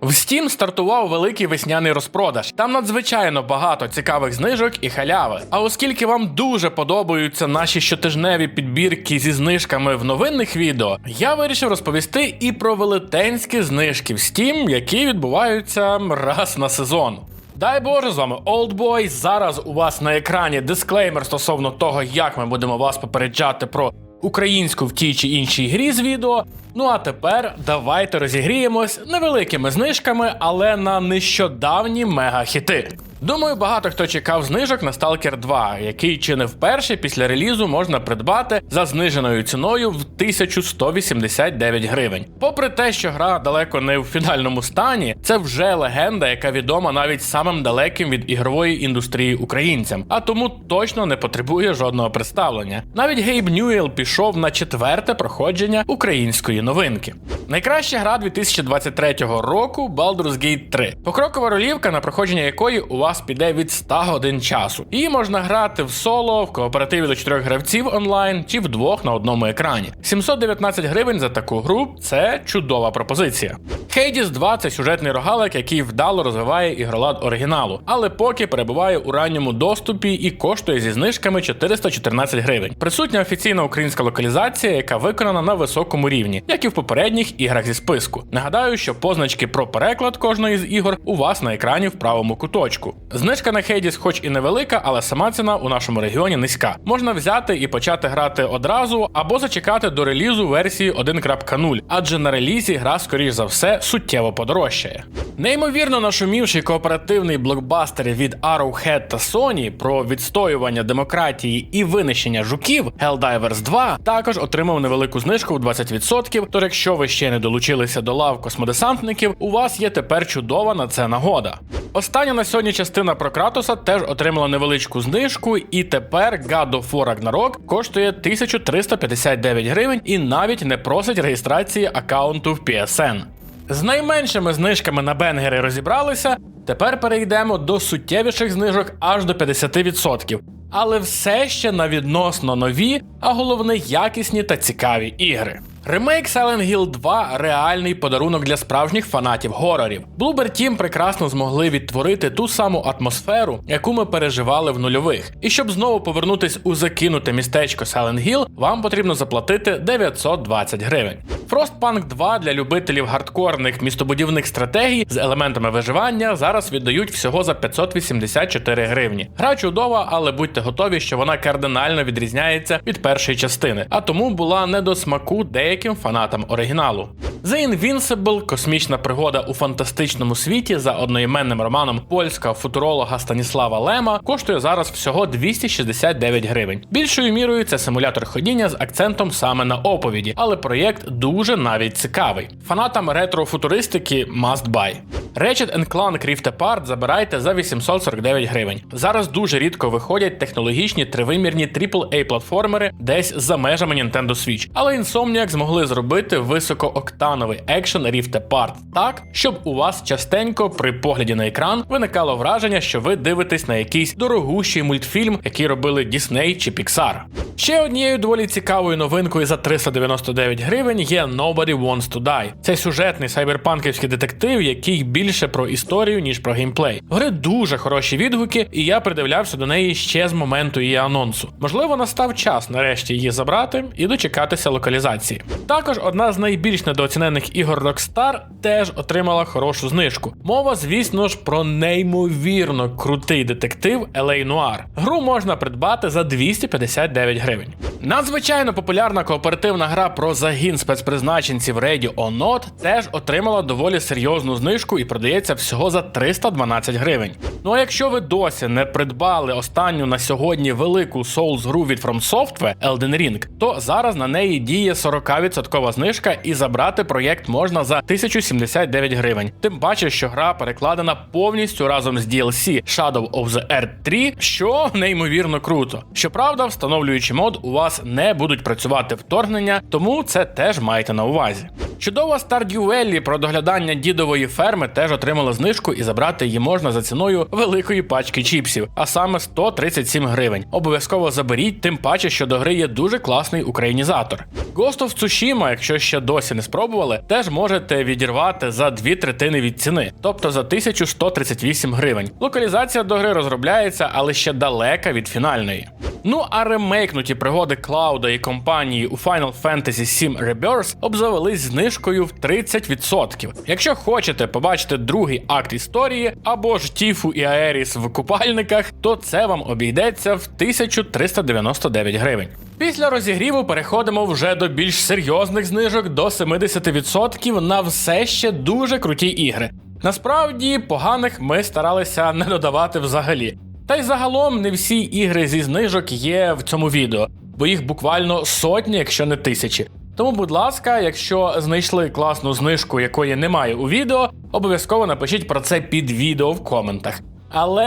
В Steam стартував великий весняний розпродаж. Там надзвичайно багато цікавих знижок і халяви. А оскільки вам дуже подобаються наші щотижневі підбірки зі знижками в новинних відео, я вирішив розповісти і про велетенські знижки в Steam, які відбуваються раз на сезон. Дай Боже, з вами Oldboy. Зараз у вас на екрані дисклеймер стосовно того, як ми будемо вас попереджати про українську в тій чи іншій грі з відео. Ну а тепер давайте розігріємось невеликими знижками, але на нещодавні мегахіти. Думаю, багато хто чекав знижок на Stalker 2, який чи не вперше після релізу можна придбати за зниженою ціною в 1189 гривень. Попри те, що гра далеко не в фінальному стані, це вже легенда, яка відома навіть самим далеким від ігрової індустрії українцям, а тому точно не потребує жодного представлення. Навіть Гейб Ньюєл пішов на четверте проходження української новинки. Найкраща гра 2023 року Baldur's Gate 3. Покрокова ролівка, на проходження якої у вас піде від 100 годин часу. Її можна грати в соло, в кооперативі до 4 гравців онлайн чи вдвох на одному екрані. 719 гривень за таку гру це чудова пропозиція. Hades 2 це сюжетний рогалик, який вдало розвиває ігролад оригіналу, але поки перебуває у ранньому доступі і коштує зі знижками 414 гривень. Присутня офіційна українська локалізація, яка виконана на високому рівні, як і в попередніх іграх зі списку. Нагадаю, що позначки про переклад кожної з ігор у вас на екрані в правому куточку. Знижка на Hades хоч і невелика, але сама ціна у нашому регіоні низька. Можна взяти і почати грати одразу або зачекати до релізу версії 1.0, адже на релізі гра, скоріш за все, суттєво подорожчає. Неймовірно нашумівший кооперативний блокбастер від Arrowhead та Sony про відстоювання демократії і винищення жуків Helldivers 2 також отримав невелику знижку в 20%. Тож, якщо ви ще не долучилися до лав космодесантників, у вас є тепер чудова на це нагода. Остання на сьогодні частина про Кратоса теж отримала невеличку знижку, і тепер God of War Ragnarok коштує 1359 гривень і навіть не просить реєстрації аккаунту в PSN. З найменшими знижками на бенгери розібралися. Тепер перейдемо до суттєвіших знижок аж до 50%. Але все ще на відносно нові, а головне якісні та цікаві ігри. Ремейк Silent Hill 2 реальний подарунок для справжніх фанатів горорів. Bloober Team прекрасно змогли відтворити ту саму атмосферу, яку ми переживали в нульових. І щоб знову повернутись у закинуте містечко Silent Hill, вам потрібно заплатити 920 гривень. Frostpunk 2 для любителів гардкорних містобудівних стратегій з елементами виживання зараз віддають всього за 584 гривні. Гра чудова, але будьте готові, що вона кардинально відрізняється від першої частини, а тому була не до смаку деяким фанатам оригіналу. The Invincible – космічна пригода у фантастичному світі за одноіменним романом польського футуролога Станіслава Лема коштує зараз всього 269 гривень. Більшою мірою це симулятор ходіння з акцентом саме на оповіді, але проєкт дуже навіть цікавий. Фанатам ретро-футуристики must buy. Ratchet Clank Rift Apart забирайте за 849 гривень. Зараз дуже рідко виходять технологічні тривимірні aaa платформери десь за межами Nintendo Switch, але Insomniac змогли зробити високооктановий екшен Rift Apart так, щоб у вас частенько при погляді на екран виникало враження, що ви дивитесь на якийсь дорогущий мультфільм, який робили Disney чи Pixar. Ще однією доволі цікавою новинкою за 399 гривень є Nobody Wants to Die. Це сюжетний сайберпанківський детектив, який більше про історію, ніж про геймплей. Гри дуже хороші відгуки, і я придивлявся до неї ще з моменту її анонсу. Можливо, настав час нарешті її забрати і дочекатися локалізації. Також одна з найбільш недооцінених ігор Rockstar теж отримала хорошу знижку. Мова, звісно ж, про неймовірно крутий детектив LA Noir. Гру можна придбати за 259 гривень. Надзвичайно популярна кооперативна гра про загін спецпризначенців Radio or Not теж отримала доволі серйозну знижку і продається всього за 312 гривень. Ну а якщо ви досі не придбали останню на сьогодні велику Souls гру від From Software Elden Ring, то зараз на неї діє 40% знижка і забрати проєкт можна за 1079 гривень. Тим паче, що гра перекладена повністю разом з DLC Shadow of the Earth 3, що неймовірно круто. Щоправда, встановлюючи мод, у вас не будуть працювати вторгнення, тому це теж майте на увазі. Чудова Stardew Valley про доглядання дідової ферми теж отримала знижку і забрати її можна за ціною великої пачки чіпсів, а саме 137 гривень. Обов'язково заберіть, тим паче, що до гри є дуже класний українізатор. Ghost of Tsushima, якщо ще досі не спробували, теж можете відірвати за дві третини від ціни, тобто за 1138 гривень. Локалізація до гри розробляється, але ще далека від фінальної. Ну а ремейкнуті пригоди Клауда і компанії у Final Fantasy VII Rebirth обзавелись знижкою в 30%. Якщо хочете побачити другий акт історії або ж Тіфу і Аеріс в купальниках, то це вам обійдеться в 1399 гривень. Після розігріву переходимо вже до більш серйозних знижок до 70% на все ще дуже круті ігри. Насправді поганих ми старалися не додавати взагалі. Та й загалом не всі ігри зі знижок є в цьому відео, бо їх буквально сотні, якщо не тисячі. Тому, будь ласка, якщо знайшли класну знижку, якої немає у відео, обов'язково напишіть про це під відео в коментах. Але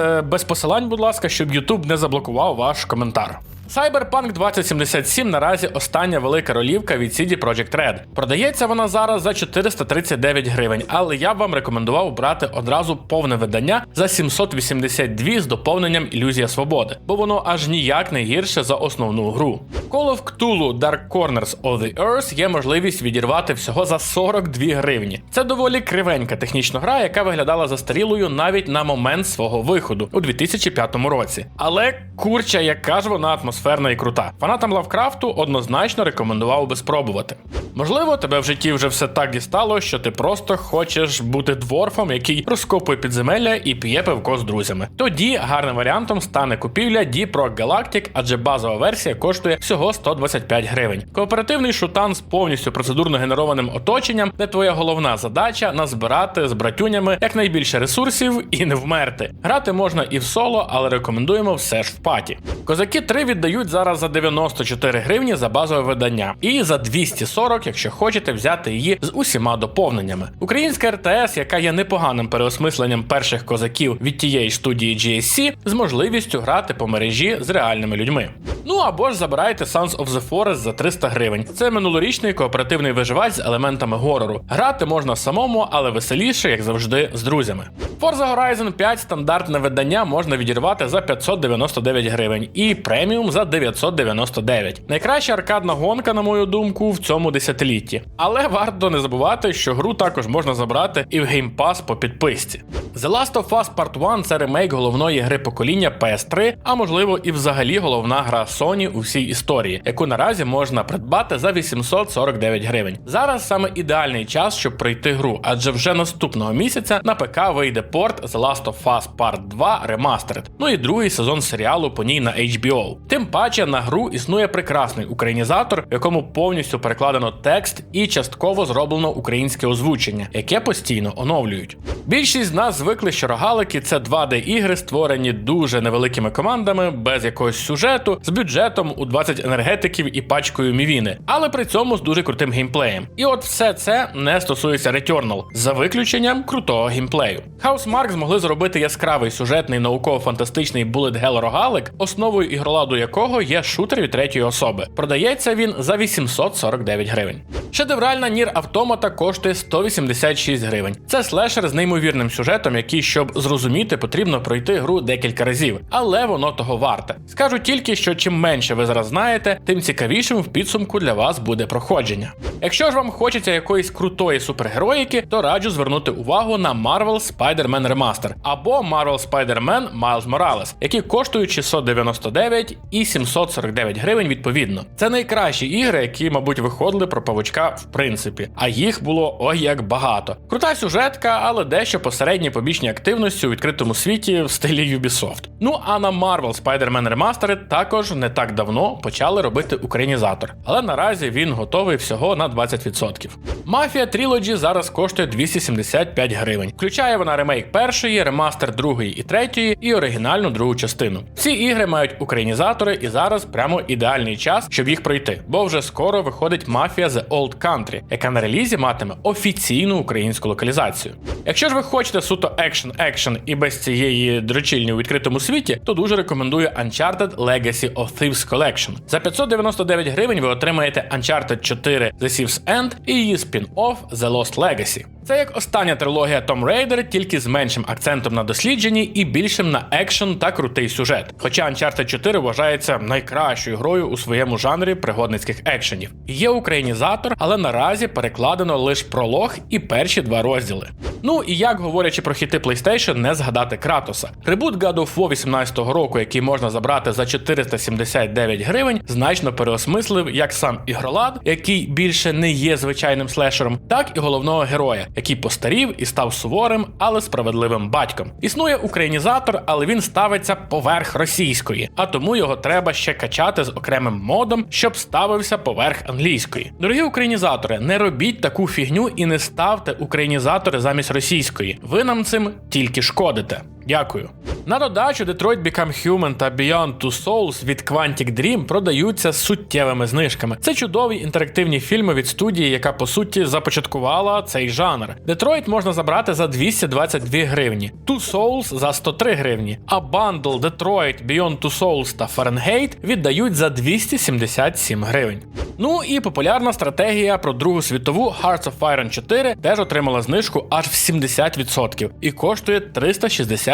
е, без посилань, будь ласка, щоб YouTube не заблокував ваш коментар. Cyberpunk 2077 наразі остання велика ролівка від CD Projekt Red. Продається вона зараз за 439 гривень, але я б вам рекомендував брати одразу повне видання за 782 з доповненням Ілюзія Свободи, бо воно аж ніяк не гірше за основну гру. Call of Cthulhu Dark Corners of the Earth є можливість відірвати всього за 42 гривні. Це доволі кривенька технічна гра, яка виглядала застарілою навіть на момент свого виходу у 2005 році. Але курча, яка ж вона атмосферна і крута. Фанатам Лавкрафту однозначно рекомендував би спробувати. Можливо, тебе в житті вже все так дістало, що ти просто хочеш бути дворфом, який розкопує підземелля і п'є пивко з друзями. Тоді гарним варіантом стане купівля Deep Rock Galactic, адже базова версія коштує всього 125 гривень. Кооперативний шутан з повністю процедурно генерованим оточенням, де твоя головна задача назбирати з братюнями якнайбільше ресурсів і не вмерти. Грати можна і в соло, але рекомендуємо все ж в паті. Козаки 3 віддають зараз за 94 гривні за базове видання, і за 240, якщо хочете взяти її з усіма доповненнями. Українська РТС, яка є непоганим переосмисленням перших козаків від тієї студії GSC, з можливістю грати по мережі з реальними людьми. Ну або ж забирайте Sons of the Forest за 300 гривень. Це минулорічний кооперативний виживач з елементами горору. Грати можна самому, але веселіше, як завжди, з друзями. Forza Horizon 5 стандартне видання можна відірвати за 599 гривень і преміум за 999. Найкраща аркадна гонка, на мою думку, в цьому десятилітті. Але варто не забувати, що гру також можна забрати і в Game Pass по підписці. The Last of Us Part 1 це ремейк головної гри покоління PS3, а можливо і взагалі головна гра Sony у всій історії, яку наразі можна придбати за 849 гривень. Зараз саме ідеальний час, щоб пройти гру, адже вже наступного місяця на ПК вийде порт The Last of Us Part 2 Remastered, ну і другий сезон серіалу по ній на HBO. Тим паче на гру існує прекрасний українізатор, в якому повністю перекладено текст і частково зроблено українське озвучення, яке постійно оновлюють. Більшість з нас звикли, що рогалики це 2D-ігри, створені дуже невеликими командами, без якогось сюжету, з бюджетом у 20 енергетиків і пачкою мівіни, але при цьому з дуже крутим геймплеєм. І от все це не стосується Returnal, за виключенням крутого геймплею. Housemark змогли зробити яскравий сюжетний науково-фантастичний Bullet Hell рогалик, основою ігроладу якого є шутер від третьої особи. Продається він за 849 гривень. Шедевральна Нір Автомата коштує 186 гривень. Це слешер з неймовірним сюжетом, який, щоб зрозуміти, потрібно пройти гру декілька разів, але воно того варте. Скажу тільки, що чим менше ви зараз знаєте, тим цікавішим в підсумку для вас буде проходження. Якщо ж вам хочеться якоїсь крутої супергероїки, то раджу звернути увагу на Marvel Spider-Man Remaster або Marvel Spider-Man Miles Morales, які коштують 699 і 749 гривень відповідно. Це найкращі ігри, які, мабуть, виходили про павучка в принципі, а їх було ой як багато. Крута сюжетка, але дещо посередні побічні активності у відкритому світі в стилі Ubisoft. Ну а на Marvel Spider-Man Remastered також не так давно почали робити українізатор, але наразі він готовий всього на 20%. Mafia Trilogy зараз коштує 275 гривень. Включає вона ремейк першої, ремастер другої і третьої, і оригінальну другу частину. Всі ігри мають українізатори, і зараз прямо ідеальний час, щоб їх пройти, бо вже скоро виходить Mafia The Old Country, яка на релізі матиме офіційну українську локалізацію. Якщо ж ви хочете суто екшен екшен і без цієї дрочильні у відкритому світі, то дуже рекомендую Uncharted Legacy of Thieves Collection. За 599 гривень ви отримаєте Uncharted 4 The Thieves End і її спін-офф The Lost Legacy. Це як остання трилогія Tomb Raider, тільки з меншим акцентом на дослідженні і більшим на екшен та крутий сюжет. Хоча Uncharted 4 вважається найкращою грою у своєму жанрі пригодницьких екшенів. Є українізатор, але наразі перекладено лише пролог і перші два розділи. Ну і як говорячи про хіти PlayStation, не згадати Кратоса. Ребут God of War 18-го року, який можна забрати за 479 гривень, значно переосмислив як сам ігролад, який більше не є звичайним слешером, так і головного героя, який постарів і став суворим, але справедливим батьком. Існує українізатор, але він ставиться поверх російської, а тому його треба ще качати з окремим модом, щоб ставився поверх англійської. Дорогі українізатори, не робіть таку фігню і не ставте українізатори замість російської. Ви нам цим тільки шкодите. Дякую. На додачу Detroit Become Human та Beyond Two Souls від Quantic Dream продаються суттєвими знижками. Це чудові інтерактивні фільми від студії, яка по суті започаткувала цей жанр. Detroit можна забрати за 222 гривні, Two Souls за 103 гривні, а бандл Detroit, Beyond Two Souls та Fahrenheit віддають за 277 гривень. Ну і популярна стратегія про Другу світову Hearts of Iron 4 теж отримала знижку аж в 70% і коштує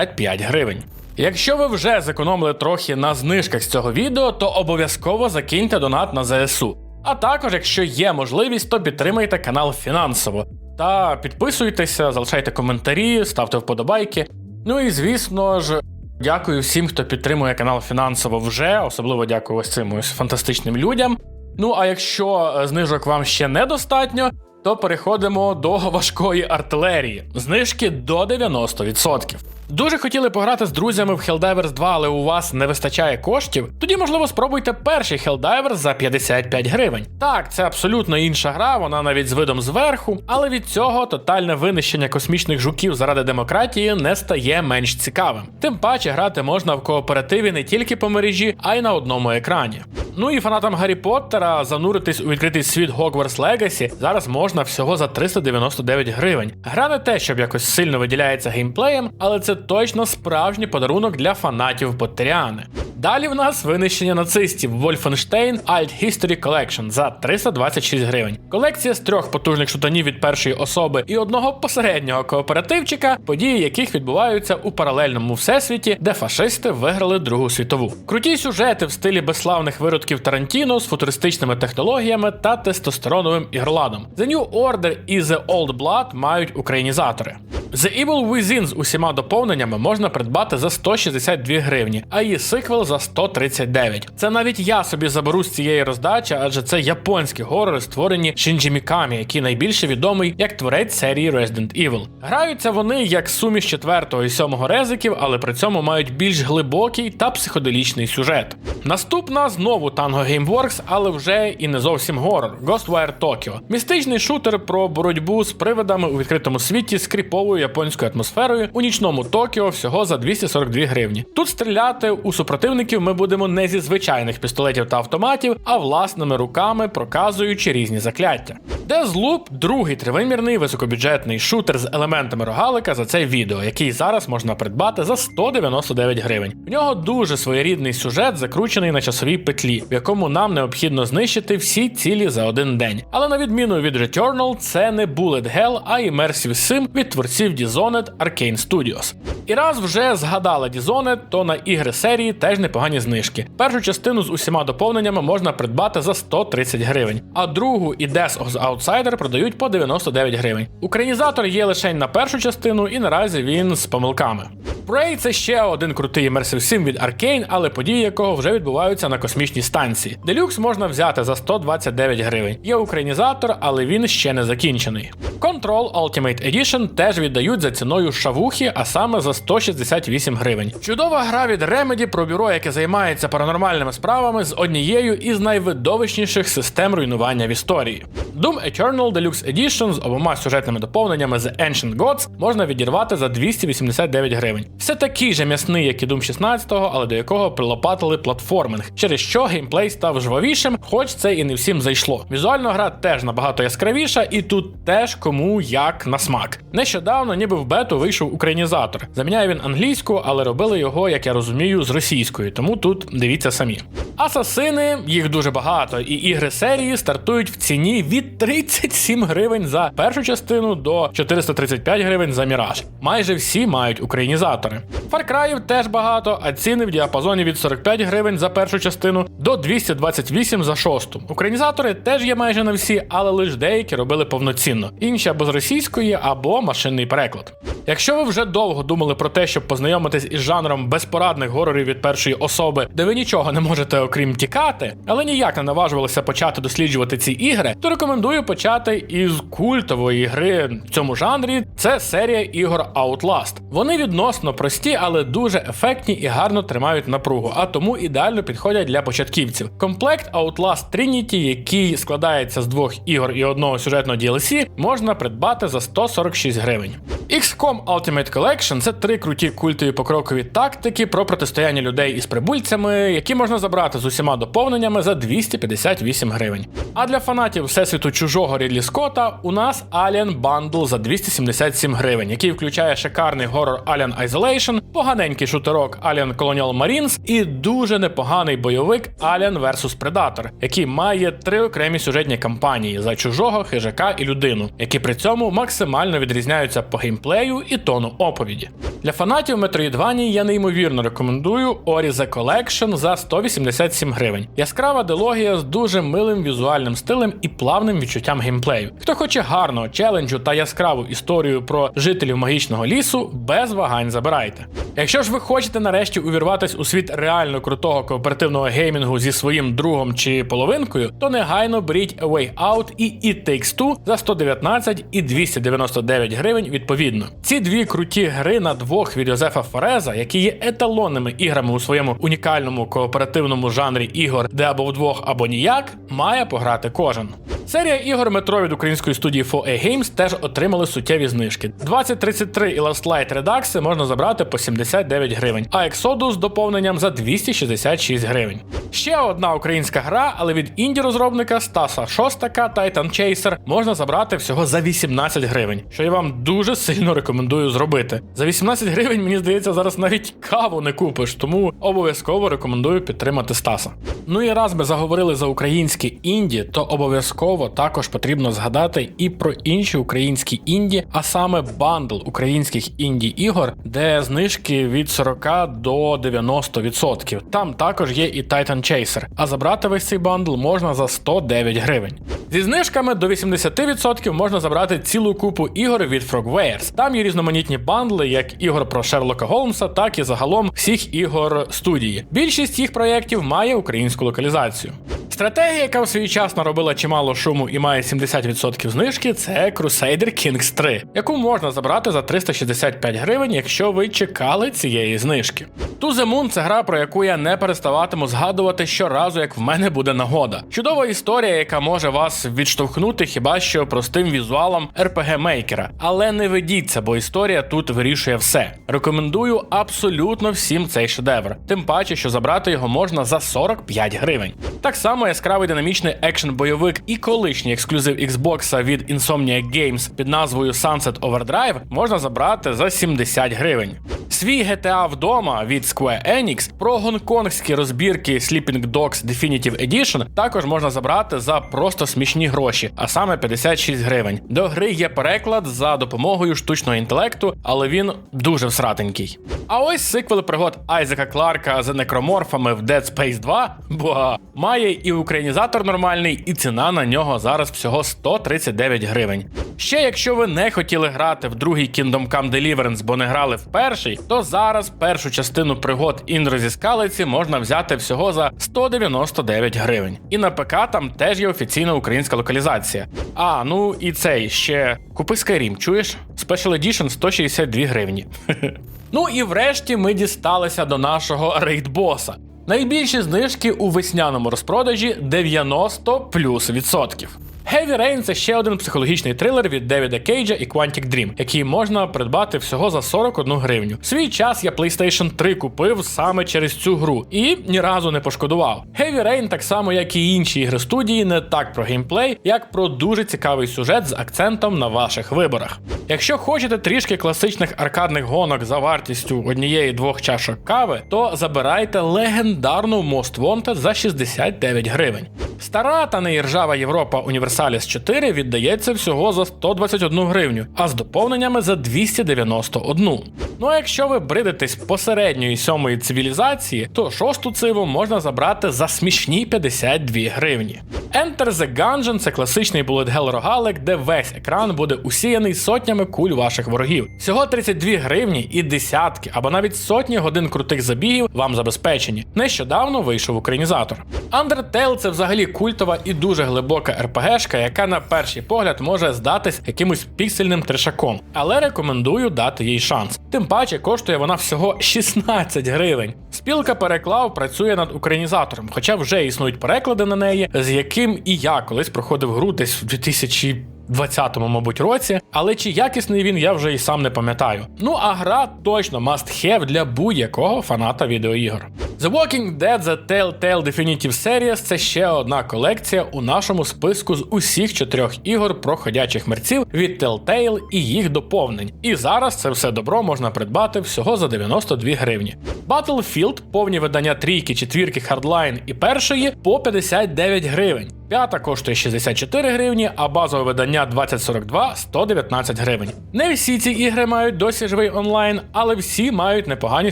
365 гривень. Якщо ви вже зекономили трохи на знижках з цього відео, то обов'язково закиньте донат на ЗСУ. А також, якщо є можливість, то підтримайте канал фінансово. Та підписуйтеся, залишайте коментарі, ставте вподобайки. Ну і звісно ж, дякую всім, хто підтримує канал фінансово вже, особливо дякую ось цим ось фантастичним людям. Ну а якщо е, знижок вам ще недостатньо, то переходимо до важкої артилерії. Знижки до 90%. Дуже хотіли пограти з друзями в Helldivers 2, але у вас не вистачає коштів. Тоді, можливо, спробуйте перший Helldivers за 55 гривень. Так, це абсолютно інша гра, вона навіть з видом зверху, але від цього тотальне винищення космічних жуків заради демократії не стає менш цікавим. Тим паче грати можна в кооперативі не тільки по мережі, а й на одному екрані. Ну і фанатам Гаррі Поттера зануритись у відкритий світ Hogwarts Legacy зараз можна всього за 399 гривень. Гра не те, щоб якось сильно виділяється геймплеєм, але це точно справжній подарунок для фанатів Поттеріани. Далі в нас винищення нацистів Wolfenstein Alt History Collection за 326 гривень. Колекція з трьох потужних шутанів від першої особи і одного посереднього кооперативчика, події яких відбуваються у паралельному всесвіті, де фашисти виграли Другу світову. Круті сюжети в стилі безславних виродків Тарантіно з футуристичними технологіями та тестостероновим ігроладом. The New Order і The Old Blood мають українізатори. The Evil Within з усіма доповненнями можна придбати за 162 гривні, а її сиквел за 139. Це навіть я собі заберу з цієї роздачі, адже це японські горори, створені Шинджі Мікамі, який найбільше відомий як творець серії Resident Evil. Граються вони як суміш четвертого і сьомого резиків, але при цьому мають більш глибокий та психоделічний сюжет. Наступна знову Tango Gameworks, але вже і не зовсім горор Ghostwire Tokyo. Містичний шутер про боротьбу з привидами у відкритому світі з кріповою японською атмосферою у нічному Токіо всього за 242 гривні. Тут стріляти у супротивників ми будемо не зі звичайних пістолетів та автоматів, а власними руками проказуючи різні закляття. Deathloop – другий тривимірний високобюджетний шутер з елементами рогалика за це відео, який зараз можна придбати за 199 гривень. В нього дуже своєрідний сюжет, закручений на часовій петлі, в якому нам необхідно знищити всі цілі за один день. Але на відміну від Returnal, це не Bullet Hell, а Immersive Sim від творців Dishonored Arcane Studios. І раз вже згадали Dishonored, то на ігри серії теж непогані знижки. Першу частину з усіма доповненнями можна придбати за 130 гривень, а другу і Death of the Outsider продають по 99 гривень. Українізатор є лише на першу частину, і наразі він з помилками. Prey – це ще один крутий Immersive Sim від Arkane, але події якого вже відбуваються на космічній станції. Делюкс можна взяти за 129 гривень. Є українізатор, але він ще не закінчений. Control Ultimate Edition теж віддають за ціною шавухи, а саме за 168 гривень. Чудова гра від Remedy про бюро, яке займається паранормальними справами з однією із найвидовищніших систем руйнування в історії. Doom Eternal Deluxe Edition з обома сюжетними доповненнями The Ancient Gods можна відірвати за 289 гривень. Все такий же м'ясний, як і Doom 16-го, але до якого прилопатили платформинг, через що геймплей став жвавішим, хоч це і не всім зайшло. Візуально гра теж набагато яскравіша, і тут теж кому як на смак. Нещодавно, ніби в бету вийшов українізатор. Заміняє він англійську, але робили його, як я розумію, з російською, тому тут дивіться самі. Асасини, їх дуже багато, і ігри серії стартують в ціні від 37 гривень за першу частину до 435 гривень за міраж. Майже всі мають українізатори. Фаркраїв теж багато, а ціни в діапазоні від 45 гривень за першу частину до 228 за шосту. Українізатори теж є майже на всі, але лише деякі робили повноцінно. Інші або з російської, або машинний переклад. Якщо ви вже довго думали про те, щоб познайомитись із жанром безпорадних горорів від першої особи, де ви нічого не можете окрім тікати, але ніяк не наважувалися почати досліджувати ці ігри, то рекомендую почати із культової гри в цьому жанрі. Це серія ігор Outlast. Вони відносно прості, але дуже ефектні і гарно тримають напругу, а тому ідеально підходять для початківців. Комплект Outlast Trinity, який складається з двох ігор і одного сюжетного DLC, можна придбати за 146 гривень. XCOM Ultimate Collection це три круті культові покрокові тактики про протистояння людей із прибульцями, які можна забрати з усіма доповненнями за 258 гривень. А для фанатів всесвіту чужого Рідлі Скотта у нас Alien Bundle за 277 гривень, який включає шикарний горор Alien Isolation, поганенький шутерок Alien Colonial Marines і дуже непоганий бойовик Alien vs Predator, який має три окремі сюжетні кампанії за чужого, хижака і людину, які при цьому максимально відрізняються по геймплею і тону оповіді. Для фанатів Metroidvania я неймовірно рекомендую Ori The Collection за 187 гривень. Яскрава дилогія з дуже милим візуальним стилем і плавним відчуттям геймплею. Хто хоче гарного челенджу та яскраву історію про жителів магічного лісу, без вагань забирайте. Якщо ж ви хочете нарешті увірватись у світ реально крутого кооперативного геймінгу зі своїм другом чи половинкою, то негайно беріть A Way Out і It Takes Two за 119 і 299 гривень відповідно. Ці дві круті гри на двох від Йозефа Фореза, які є еталонними іграми у своєму унікальному кооперативному жанрі ігор, де або вдвох, або ніяк, має пограти кожен. Серія ігор метро від української студії 4A Games теж отримали суттєві знижки. 2033 і Last Light Redux можна забрати по 79 гривень, а Exodus з доповненням за 266 гривень. Ще одна українська гра, але від інді розробника Стаса Шостака Titan Chaser можна забрати всього за 18 гривень, що я вам дуже сильно рекомендую зробити. За 18 гривень, мені здається, зараз навіть каву не купиш, тому обов'язково рекомендую підтримати Стаса. Ну і раз ми заговорили за українське інді, то обов'язково також потрібно згадати і про інші українські інді, а саме бандл українських інді ігор, де знижки від 40 до 90%. Там також є і Titan Chaser, а забрати весь цей бандл можна за 109 гривень. Зі знижками до 80% можна забрати цілу купу ігор від Frogwares. Там є різноманітні бандли, як ігор про Шерлока Голмса, так і загалом всіх ігор студії. Більшість їх проєктів має українську локалізацію. Стратегія, яка в свій час наробила чимало шуму і має 70% знижки, це Crusader Kings 3, яку можна забрати за 365 гривень, якщо ви чекали цієї знижки. To The Moon – це гра, про яку я не переставатиму згадувати щоразу, як в мене буде нагода. Чудова історія, яка може вас відштовхнути хіба що простим візуалом rpg мейкера. Але не ведіться, бо історія тут вирішує все. Рекомендую абсолютно всім цей шедевр. Тим паче, що забрати його можна за 45 гривень. Так само яскравий динамічний екшн-бойовик і колишній ексклюзив Xbox від Insomniac Games під назвою Sunset Overdrive можна забрати за 70 гривень. Свій GTA вдома від Square Enix про гонконгські розбірки Sleeping Dogs Definitive Edition також можна забрати за просто смішні гроші, а саме 56 гривень. До гри є переклад за допомогою штучного інтелекту, але він дуже всратенький. А ось сиквел пригод Айзека Кларка з некроморфами в Dead Space 2 бо має і українізатор нормальний, і ціна на нього зараз всього 139 гривень. Ще якщо ви не хотіли грати в другий Kingdom Come Deliverance, бо не грали в перший, то зараз першу частину пригод Інро зі скалиці можна взяти всього за 199 гривень. І на ПК там теж є офіційна українська локалізація. А, ну і цей ще купи Skyrim, чуєш? Special Edition 162 гривні. Ну і врешті ми дісталися до нашого рейд-боса. Найбільші знижки у весняному розпродажі 90 плюс відсотків. Heavy Rain це ще один психологічний трилер від Девіда Кейджа і Quantic Dream, який можна придбати всього за 41 гривню. Свій час я PlayStation 3 купив саме через цю гру і ні разу не пошкодував. Heavy Rain, так само як і інші ігри студії, не так про геймплей, як про дуже цікавий сюжет з акцентом на ваших виборах. Якщо хочете трішки класичних аркадних гонок за вартістю однієї двох чашок кави, то забирайте легендарну Most Wanted за 69 гривень. Стара та не іржава Європа Universalis 4 віддається всього за 121 гривню, а з доповненнями за 291. Ну а якщо ви бридитесь посередньої сьомої цивілізації, то шосту циву можна забрати за смішні 52 гривні. Enter the Gungeon – це класичний bullet hell рогалик, де весь екран буде усіяний сотнями куль ваших ворогів. Всього 32 гривні і десятки або навіть сотні годин крутих забігів вам забезпечені. Нещодавно вийшов українізатор. Undertale – це взагалі культова і дуже глибока РПГшка, яка на перший погляд може здатись якимось піксельним трешаком, але рекомендую дати їй шанс. Тим паче коштує вона всього 16 гривень. Спілка переклав працює над українізатором, хоча вже існують переклади на неї, з яким і я колись проходив гру десь в 2000 20-му, мабуть, році, але чи якісний він, я вже і сам не пам'ятаю. Ну а гра точно must have для будь-якого фаната відеоігор. The Walking Dead The Telltale Definitive Series це ще одна колекція у нашому списку з усіх чотирьох ігор про ходячих мерців від Telltale і їх доповнень. І зараз це все добро можна придбати всього за 92 гривні. Battlefield, повні видання трійки, четвірки, Hardline і першої по 59 гривень. П'ята коштує 64 гривні, а базове видання 2042 119 гривень. Не всі ці ігри мають досі живий онлайн, але всі мають непогані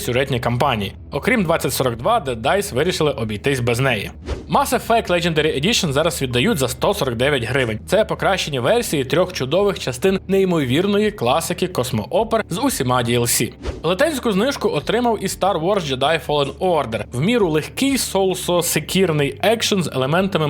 сюжетні кампанії. Окрім 2042, де DICE вирішили обійтись без неї. Mass Effect Legendary Edition зараз віддають за 149 гривень. Це покращені версії трьох чудових частин неймовірної класики космоопер з усіма DLC. Велетенську знижку отримав і Star Wars Jedi Fallen Order, в міру легкий соусо-секірний екшен з елементами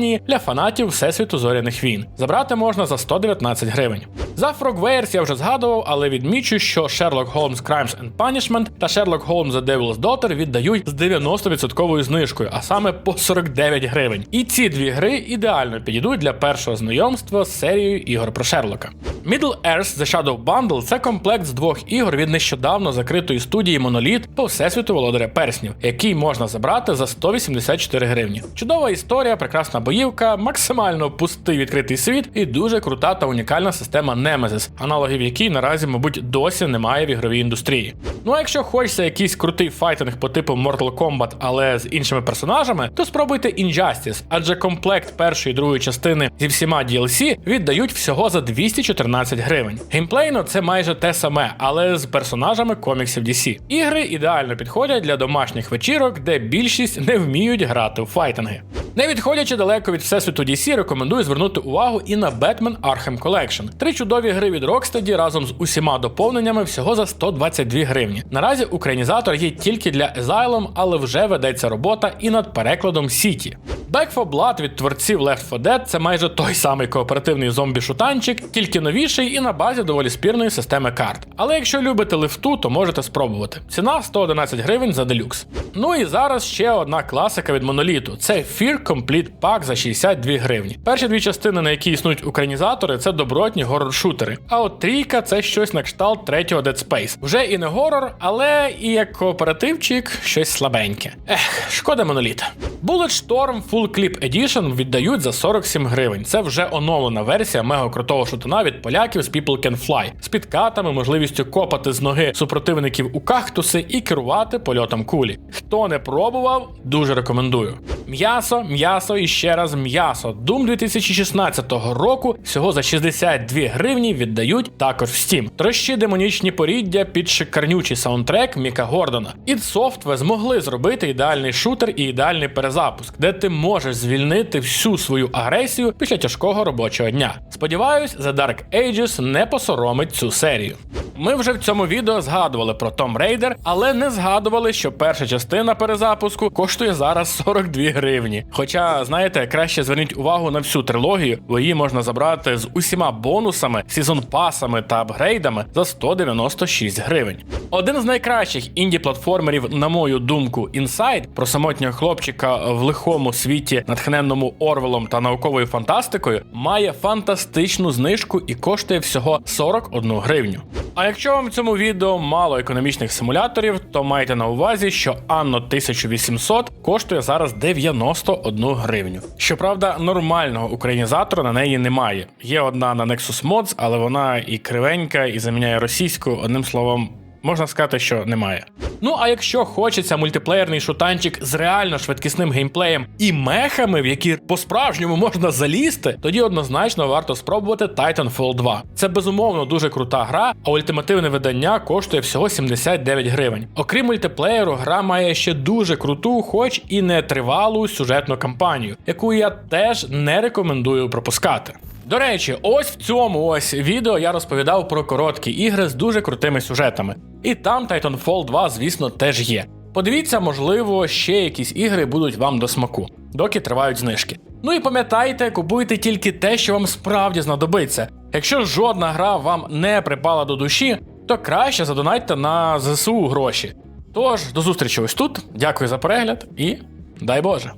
метроїдванії для фанатів Всесвіту зоряних війн. Забрати можна за 119 гривень. За Frogwares я вже згадував, але відмічу, що Sherlock Holmes Crimes and Punishment та Sherlock Holmes The Devil's Daughter віддають з 90% знижкою, а саме по 49 гривень. І ці дві гри ідеально підійдуть для першого знайомства з серією ігор про Шерлока. Middle Earth The Shadow Bundle це комплект з двох ігор від нещодавно закритої студії Monolith по всесвіту володаря перснів, який можна забрати за 184 гривні. Чудова історія, прекрасна боївка, максимально пустий відкритий світ і дуже крута та унікальна система Nemesis, аналогів якій наразі, мабуть, досі немає в ігровій індустрії. Ну а якщо хочеться якийсь крутий файтинг по типу Mortal Kombat, але з іншими персонажами, то спробуйте Injustice, адже комплект першої і другої частини зі всіма DLC віддають всього за 214 гривень. Геймплейно це майже те саме, але з персонажами коміксів DC. Ігри ідеально підходять для домашніх вечірок, де більшість не вміють грати в файтинги. Не відходячи далеко від всесвіту DC, рекомендую звернути увагу і на Batman Arkham Collection. Три чудові гри від Rocksteady разом з усіма доповненнями всього за 122 гривні. Наразі українізатор є тільки для Asylum, але вже ведеться робота і над перекладом City. Back 4 Blood від творців Left 4 Dead це майже той самий кооперативний зомбі-шутанчик, тільки новіший і на базі доволі спірної системи карт. Але якщо любите лифту, то можете спробувати. Ціна 111 гривень за делюкс. Ну і зараз ще одна класика від моноліту: це Fear Complete Pack за 62 гривні. Перші дві частини, на які існують українізатори, це добротні горор-шутери. А от трійка це щось на кшталт третього Dead Space. Вже і не горор, але і як кооперативчик щось слабеньке. Ех, шкода моноліта. Bullet Storm Full Clip Edition віддають за 47 гривень. Це вже оновлена версія мега крутого шутуна від поляків з People Can Fly з підкатами, можливістю копати з ноги супротивників у кактуси і керувати польотом кулі. Хто не пробував, дуже рекомендую. М'ясо, м'ясо і ще раз м'ясо. Doom 2016 року всього за 62 гривні віддають також в Steam. Трощі демонічні поріддя під шикарнючий саундтрек Міка Гордона. id Software змогли зробити ідеальний шутер і ідеальний перезапуск, де ти можеш звільнити всю свою агресію після тяжкого робочого дня. Сподіваюсь, The Dark Ages не посоромить цю серію. Ми вже в цьому відео згадували про Tomb Raider, але не згадували, що перша частина перезапуску коштує зараз 42 гривні. Хоча, знаєте, краще зверніть увагу на всю трилогію, бо її можна забрати з усіма бонусами, сезон пасами та апгрейдами за 196 гривень. Один з найкращих інді-платформерів, на мою думку, Inside, про самотнього хлопчика в лихому світі, натхненному Орвелом та науковою фантастикою, має фантастичну знижку і коштує всього 41 гривню. А якщо вам в цьому відео мало економічних симуляторів, то майте на увазі, що Anno 1800 коштує зараз 91 гривню. Щоправда, нормального українізатора на неї немає. Є одна на Nexus Mods, але вона і кривенька, і заміняє російську. Одним словом, можна сказати, що немає. Ну а якщо хочеться мультиплеєрний шутанчик з реально швидкісним геймплеєм і мехами, в які по-справжньому можна залізти, тоді однозначно варто спробувати Titanfall 2. Це безумовно дуже крута гра, а ультимативне видання коштує всього 79 гривень. Окрім мультиплеєру, гра має ще дуже круту, хоч і не тривалу сюжетну кампанію, яку я теж не рекомендую пропускати. До речі, ось в цьому ось відео я розповідав про короткі ігри з дуже крутими сюжетами. І там Titanfall 2, звісно, теж є. Подивіться, можливо, ще якісь ігри будуть вам до смаку, доки тривають знижки. Ну і пам'ятайте, купуйте тільки те, що вам справді знадобиться. Якщо жодна гра вам не припала до душі, то краще задонайте на ЗСУ гроші. Тож, до зустрічі ось тут. Дякую за перегляд і дай Боже!